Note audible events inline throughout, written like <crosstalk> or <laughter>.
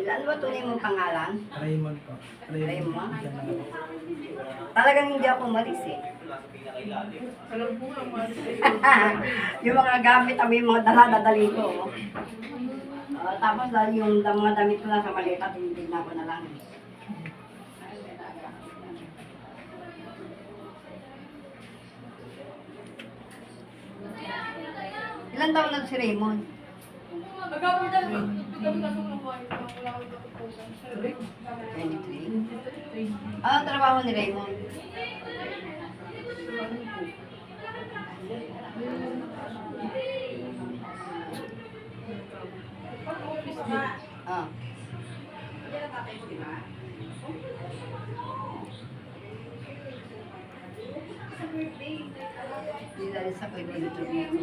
Ano ba tunay mong pangalan? Raymond po. Raymond? Na. Talagang hindi ako umalis eh. Ko <laughs> yung mga gamit, kami yung mga dala-dadali ko. oh. Ah, tapos dahil yung mga damit ko lang sa malita, tinitignan ko na lang. Ilan taon na si Raymond? Agapon na, pagkami kasong ng bahay, wala ko ito po. 23. Ano ang trabaho ni Raymond? Ah. Nilalis ako yung dito dito.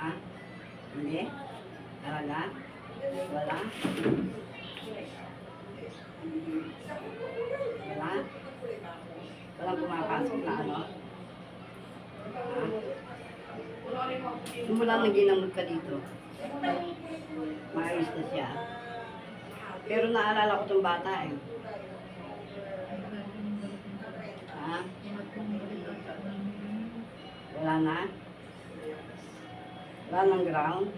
Ha? Hindi? Talaga? Wala? Wala? Walang pumapasok na ano? Ha? Simula na ginamot ka dito. Maayos na siya. Pero naalala ko tong bata eh. Ha? Wala na? Wala nang ground?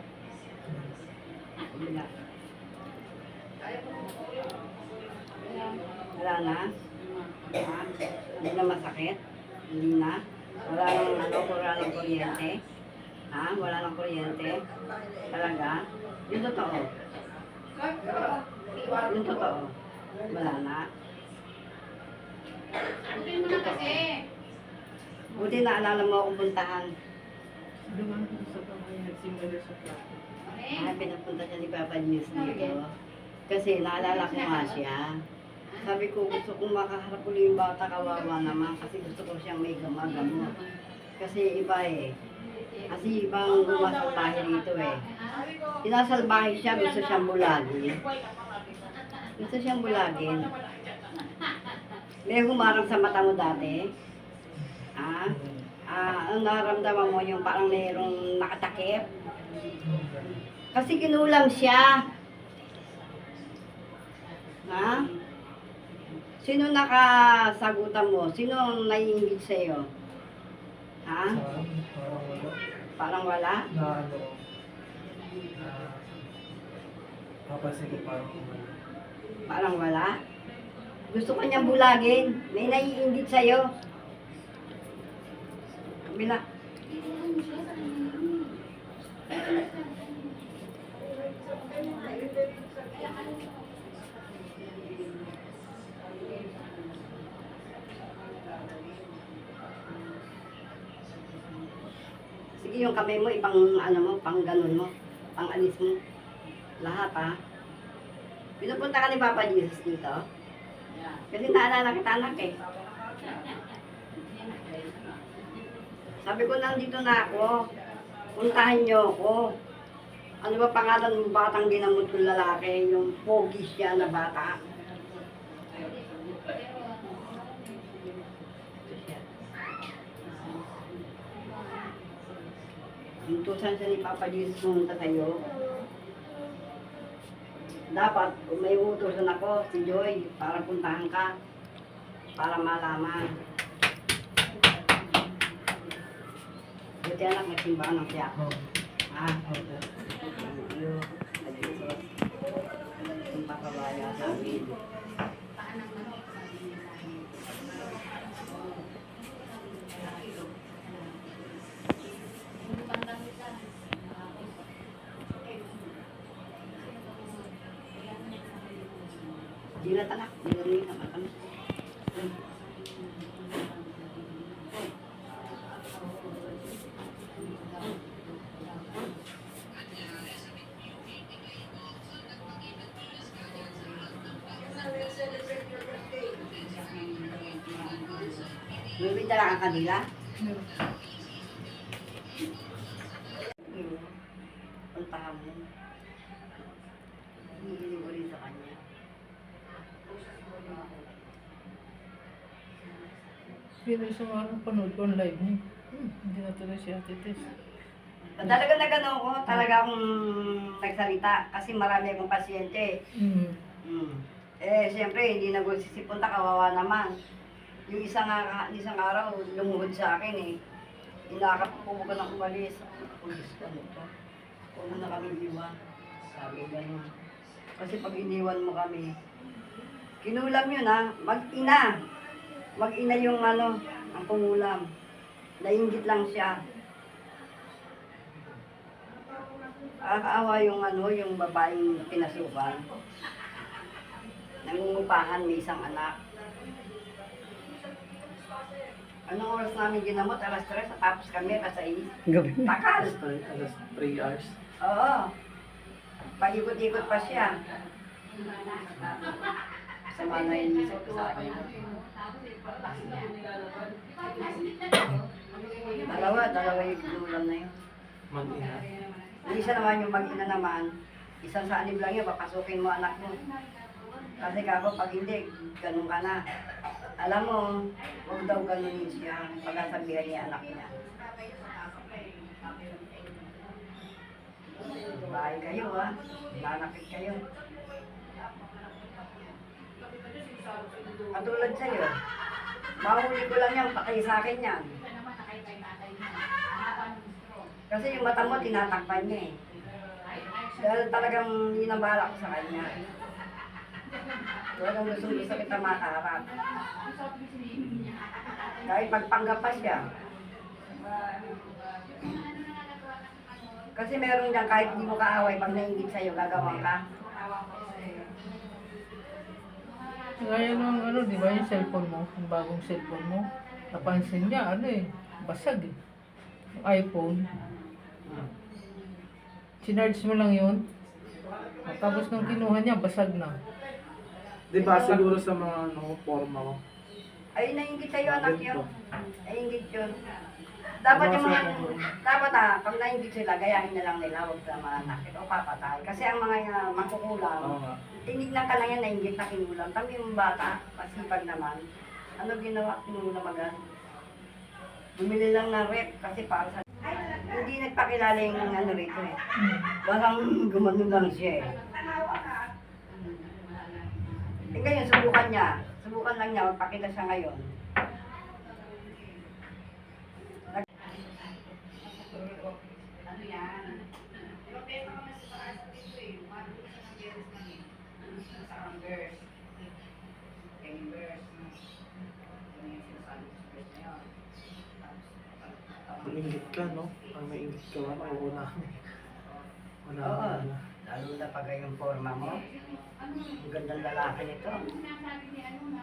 Wala. Wala na? Hindi na masakit? Hindi na? Wala nang ano, wala nang kuryente? Ha? Wala nang kuryente? Talaga? Yung totoo? Yung totoo? Wala na? Butin mo na kasi. Buti naalala mo akong puntahan. Dumaan ko sa pamay, nagsimula sa plato. Ah, pinapunta siya ni Papa News dito. Kasi naalala ko nga siya. Sabi ko, gusto kong makaharap ulit yung bata, kawawa naman. Kasi gusto ko siyang may gamagamot. Kasi iba eh. Kasi ibang gumasalbahe dito eh. Sinasalbahe siya, gusto siyang bulagin. Gusto siyang bulagin. May humarang sa mata mo dati. Ah, ah, ang naramdaman mo yung parang mayroong nakatakip. Kasi kinulam siya. Ha? Sino nakasagutan mo? Sino ang naiingit sa'yo? Ha? Parang wala. Na ano, na papansin ko parang wala. Parang wala? Gusto ka niyang bulagin. May naiingit sa'yo. Kabila. Sige, yung kamay mo, ipang ano mo, pang ganun mo, pang alis mo. Lahat ha. Pinupunta ka ni Papa Jesus dito? Kasi naalala kita anak eh. Sabi ko, nandito na ako. Puntahan niyo ako. Ano ba pangalan ng batang ginamot ng lalaki? Yung pogi siya na bata. Intusan siya ni Papa Jesus pumunta sa'yo. Dapat, may utusan ako, si Joy, para puntahan ka. Para malaman. Buti anak, nagsimbahan ng siya. Oh, Ah, okay. Thank you. Bibita lang ang kanila? Puntahan mo. Bumili mo rin sa kanya. Pero sa mga panood ko live niya, hmm, hindi na tuloy si Ate Tess. Talaga nagano ko, talaga akong nagsalita kasi marami akong pasyente. Mm. Mm. Eh, siyempre, hindi nagsisipunta, kawawa naman. Yung isang, isang araw, lumuhod sa akin eh. Inakap ko ko na umalis. Pulis ka nito. Huwag mo na kami iwan. Sabi ganun. Kasi pag iniwan mo kami, kinulam yun ha, mag-ina. Mag-ina yung ano, ang pangulam. Nainggit lang siya. Akaawa yung ano, yung babaeng pinasukan. Nangungupahan, may isang anak. Anong oras namin ginamot? Alas 3, tapos kami, alas 6. Gabi. Takal! Alas 3 hours. Oo. Paikot-ikot pa siya. Sama na yung isip ko sa akin. Dalawa, dalawa yung kinulam na yun. Mag-ina. Isa naman yung mag-ina naman, isang sanib lang yun, papasukin mo anak mo. Kasi kako, pag hindi, ganun ka na. Alam mo, huwag daw ganunin siya pagkasabihan niya anak niya. Bahay kayo ha, nanakit kayo. Katulad sa'yo, mahuli ko lang yan, pakay sa akin yan. Kasi yung mata mo, tinatakpan niya eh. Dahil talagang inabala ko sa kanya. Talagang gusto gusto kita makaharap. Kahit pagpanggap pa siya. Kasi meron dyan, kahit hindi mo kaaway, pag nainggit sa'yo, gagawin ka. Gaya ng ano, di ba yung cellphone mo, yung bagong cellphone mo, napansin niya, ano eh, basag eh. Yung iPhone, sinarge mo lang yun, at tapos nung kinuha niya, basag na. Di ba siguro sa mga ano, forma mo? Ay, nainggit sa'yo, anak yun. Nainggit yun. Dapat yung mga, dapat ah, pag nainggit sila, gayahin na lang nila, huwag na manakit o papatay. Kasi ang mga uh, makukulam, Oo nga. tinignan ka lang yan, nainggit na kinulam. Tama yung bata, masipag naman. Ano ginawa? Kinulam agad. Bumili lang ng rep kasi para sa... Hindi nagpakilala yung ano rito eh. Parang <laughs> gumano lang siya eh. Eh ngayon, subukan niya. Subukan lang niya, magpakita siya ngayon. Maingit ka, no? Ang maingit ka, wala ko na. Wala Oo. ko na. Na pag yung forma mo. Ang gandang lalaki nito.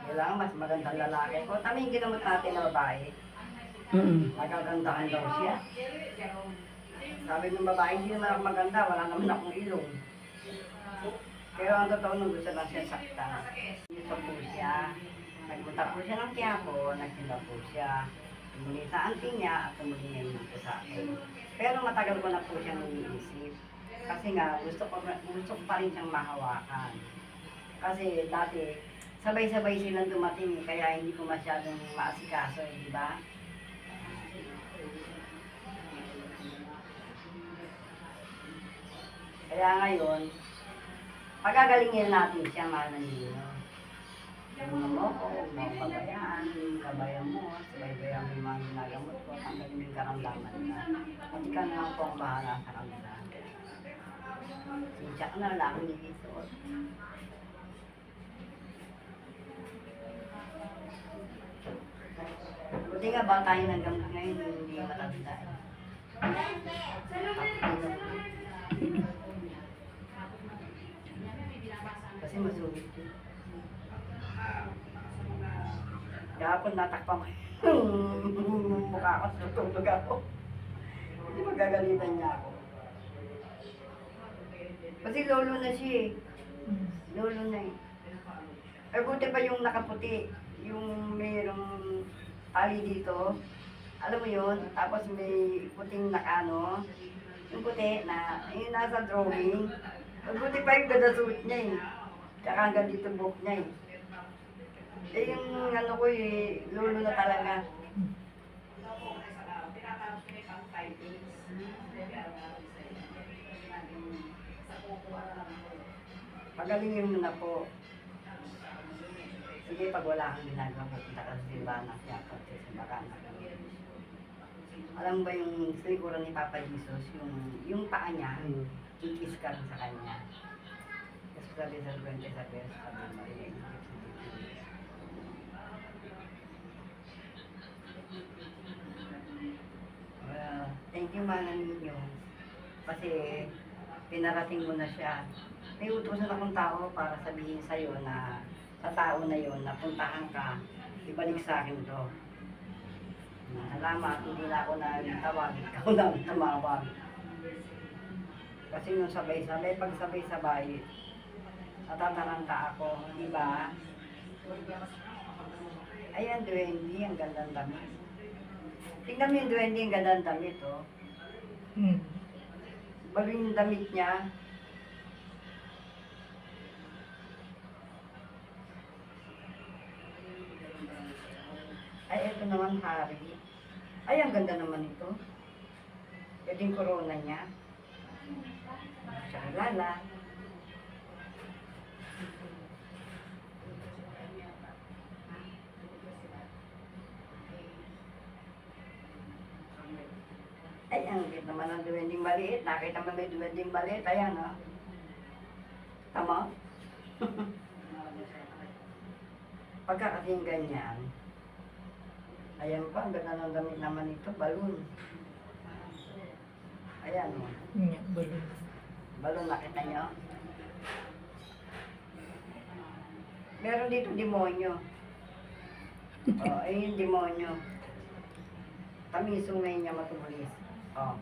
Kailangan mas magandang lalaki ko. Tama yung ginamot natin na babae. Mm. Nagagandahan daw siya. Sabi ng babae, hindi naman ako maganda, wala naman akong ilong. Pero ang totoo nung gusto lang siya sakta. Dito po siya. Nagpunta po siya ng Quiapo, nagtinda po siya. Tumuli sa auntie niya at tumuli niya dito sa akin. Pero matagal ko na po siyang iniisip. Kasi nga, gusto ko, gusto ko pa rin siyang mahawakan. Kasi dati, sabay-sabay silang dumating, eh, kaya hindi ko masyadong maasikaso, eh, di ba? Kaya ngayon, pagagalingin natin siya, mahal na nino. Ano mo ko, huwag mo akong pabayaan, yung kabayan mo, sabay-bayan mo yung mga ginagamot ko, tanggalin yung karamdaman na. At ikaw na lang po ang bahala sa kanila. Siya ka na lang, dito. Buti nga ba tayo ng gamot ngayon, hindi matanda. eh. Kasi masugit yun. Kahapon natakpan ko mukha ko, tutulog ako. Hindi magagalitan niya ako. Kasi lolo na siya eh. Lolo na eh. Eh buti pa yung nakaputi. Yung mayroong tali dito. Alam mo yun? Tapos may puting nakano. Yung puti na, yung nasa drawing. Eh, buti pa yung ganda niya eh. Tsaka hanggang dito buhok niya eh. Eh, yung ano ko eh, lulo na talaga. Pagalingin mo na po. Sige, pag wala kang ginagawa, pupunta ka sa simbahan at siya sa simbahan. Alam ba yung likuran ni Papa Jesus, yung, yung paa niya, Hmm. ikis ka sa kanya. Kasi sabi sa 20 sa verse, sabi mo, eh, Well, thank you mana ninyo. Kasi pinarating mo na siya. May utusan akong tao para sabihin sa'yo na sa tao na yon na puntahan ka, ibalik sa akin to. Salamat, hindi na ako nagtawag, ikaw na ang tumawag. Kasi nung sabay-sabay, pag sabay-sabay, natataranta ako, di ba? Ayan, Duwendi, ang gandang damit. Tingnan mo yung Duwendi, ang gandang damit, oh. Hmm. Bago yung damit niya, ay, ito naman, Hari. Ay, ang ganda naman ito. Ito yung corona niya. Siya kilala. Ay, ang cute naman ng duwending maliit. Nakita mo may duwending maliit. Ayan, oh. Tama? <laughs> Pagka kasing ganyan, ayan pa, ang ganda ng damit naman ito, balon. Ayan, oh. Nga, balon. Balon, nakita nyo? Meron dito demonyo. oh, ayun demonyo. Tamisong na niya matulis. Oh.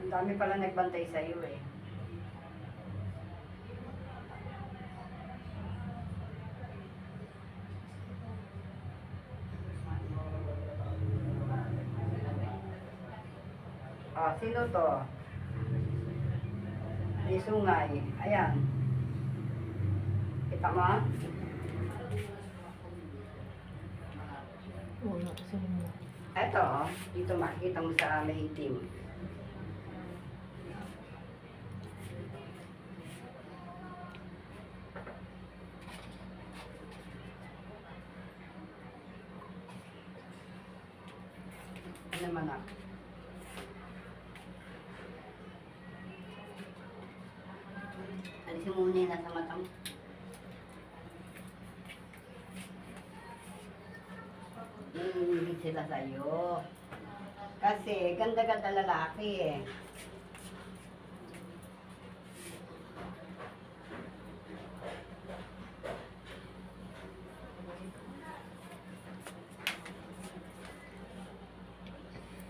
Ang dami pala nagbantay sa iyo eh. Ah, sino to? May sungay. Ayan. Kita mo? Wala kasi. Eto, oh. dito makikita mo sa may itim. Ano naman ako? Alisin mo muna yung nasa mata mo. Nanginginig sila sa'yo. Kasi ganda-ganda lalaki eh.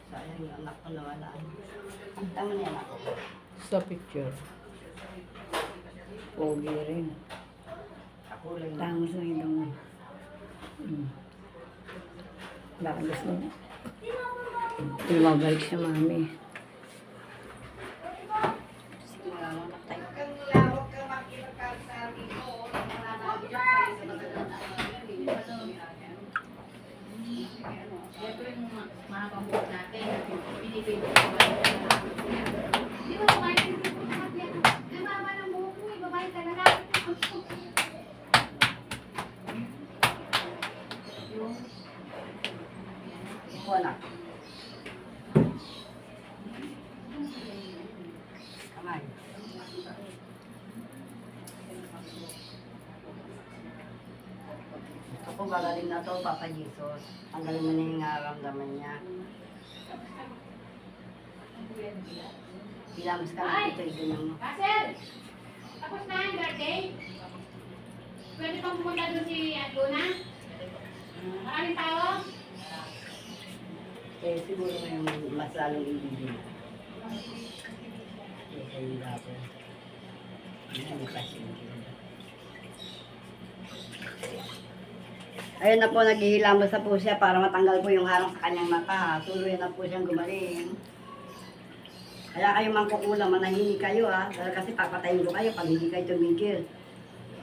Sayang yung anak ko nawala. Kita mo na yung anak ko. Sa picture. Pogi rin. Tangos ng ilong mo. Hmm. Baka gusto mo. Lumabalik sa mami. Simula mo na tayo. Ito yung mga mga pambuot natin. Pinipili ko. Di ba kumain? Ang baba ng buhok mo, babae talaga. Yung Na. Kamay. Gusto ko magaling na to, Papa Jesus. Ang galing mo na yung nararamdaman niya. Pilamos ka na ito, ganyan mo. Russell! Tapos na ang birthday? Pwede pang pumunta doon si Luna? Maraming tao? Eh, siguro yung mas lalong ibigin. Eh, kayo dati. Ano kasi Ayun na po, naghihilamos na po siya para matanggal po yung harang sa kanyang mata. Tuloy na po siyang gumaling. Kaya kayo mangkukulam, manahimik kayo ha. Dahil kasi papatayin ko kayo pag hindi kayo tumigil.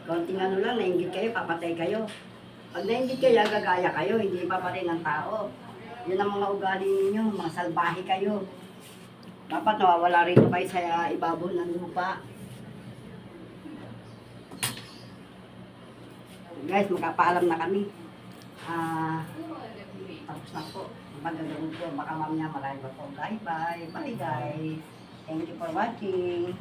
Konting ano lang, nainggit kayo, papatay kayo. Pag nainggit kayo, gagaya kayo, hindi papatay ng tao. Yun ang mga ugali ninyo, mga salbahe kayo. Dapat nawawala rito kayo sa ibabaw ng lupa. Guys, magkapaalam na kami. Ah, tapos na po. Magagawin ko, baka mamaya marami pa po. Bye bye. Bye guys. Thank you for watching.